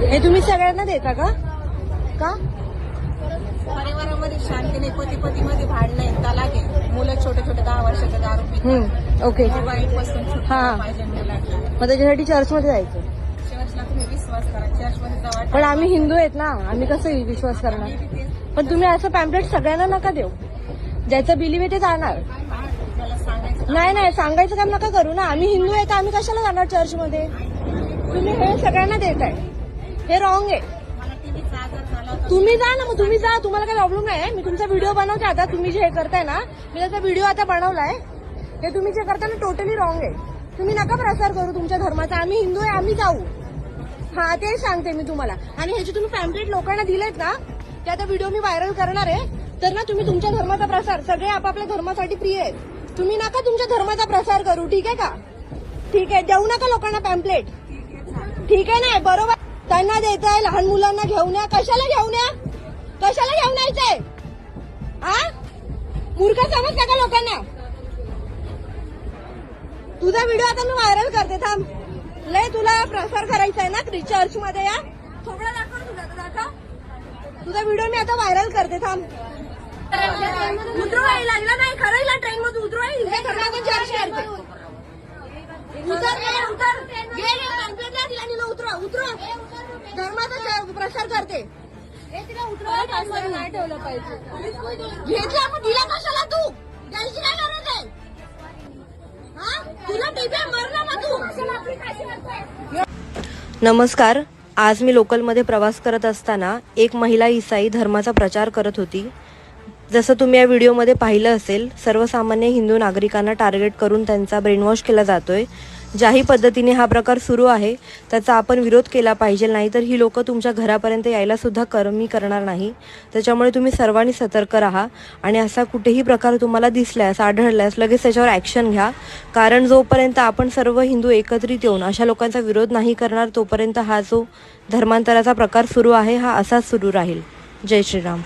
हे तुम्ही सगळ्यांना देता का? का? परिवारामध्ये शांती नाही पती पती मध्ये भांडण आहे तलाक आहे. मुलं छोटे छोटे दहा वर्षाचे दारू पितात. ओके वाईटपासून हा. पाहिजे मुलांना मग त्याच्यासाठी चर्चमध्ये जायचं. चर्चला तुम्ही विश्वास करा. चर्चमध्ये जावा. पण आम्ही हिंदू आहेत ना आम्ही कसं विश्वास करणार? पण तुम्ही असं पॅम्पलेट सगळ्यांना नका देऊ. ज्याचं बिलीव आहे ते जाणार. सांगायचं नाही नाही सांगायचं काम नका करू ना. आम्ही हिंदू आहे तर आम्ही कशाला जाणार चर्चमध्ये तुम्ही हे सगळ्यांना देताय. हे रॉंग आहे. तुम्ही जा ना मग तुम्ही जा. तुम्हाला काही प्रॉब्लेम नाही मी तुमचा व्हिडिओ बनवते आता. तुम्ही जे हे करताय ना मी त्याचा व्हिडिओ आता बनवलाय. हे तुम्ही जे करताय ना टोटली रॉंग आहे. तुम्ही नका प्रसार करू तुमच्या धर्माचा. आम्ही हिंदू आहे आम्ही जाऊ. हा ते सांगते मी तुम्हाला. आणि ह्याचे तुम्ही पॅम्पलेट लोकांना दिलेत ना ते आता व्हिडिओ मी व्हायरल करणार आहे. तर ना तुम्ही तुमच्या धर्माचा प्रसार. सगळे आपापल्या धर्मासाठी प्रिय आहेत. तुम्ही नका तुमच्या धर्माचा प्रसार करू. ठीक आहे का? ठीक आहे. देऊ नका लोकांना पॅम्पलेट ठीक आहे ना? बरोबर त्यांना देताय लहान मुलांना घेऊन या. कशाला घेऊन या? कशाला घेऊन यायचंय? हा मूर्ख समजता का लोकांना? तुझा व्हिडिओ आता मी व्हायरल करते थांब. लय तुला प्रसार करायचा आहे ना? चर्च मध्ये या. थोडा दाखव तुझा दाखव. तुझा व्हिडिओ मी आता व्हायरल करते थांब. उतरवाय लागला नाही. खरं ट्रेन मध्ये उतरवाय इथे धर्माचं चर्च करते उतर ए, उतर घे घे पॅम्पलेटला तिला तिला उतरव उतरव धर्माचा च- प्रसार करते. नाही ठेवलं पाहिजे. घेतला मग तिला कशाला तू? द्यायची काय गरज आहे? हा? तुला मरला ना तू. नमस्कार. आज मी लोकलमध्ये प्रवास करत असताना एक महिला ईसाई धर्माचा प्रचार करत होती. जसं तुम्ही या व्हिडिओमध्ये पाहिलं असेल सर्वसामान्य हिंदू नागरिकांना टार्गेट करून त्यांचा ब्रेनवॉश केला जातोय. ज्याही पद्धतीने हा प्रकार सुरू आहे त्याचा आपण विरोध केला पाहिजे नाहीतर ही लोकं तुमच्या घरापर्यंत यायला सुद्धा कमी करणार नाही. त्याच्यामुळे तुम्ही सर्वांनी सतर्क राहा आणि असा कुठेही प्रकार तुम्हाला दिसल्यास आढळल्यास लगेच त्याच्यावर ॲक्शन घ्या. कारण जोपर्यंत आपण सर्व हिंदू एकत्रित येऊन अशा लोकांचा विरोध नाही करणार तोपर्यंत हा जो धर्मांतराचा प्रकार सुरू आहे हा असाच सुरू राहील. जय श्रीराम.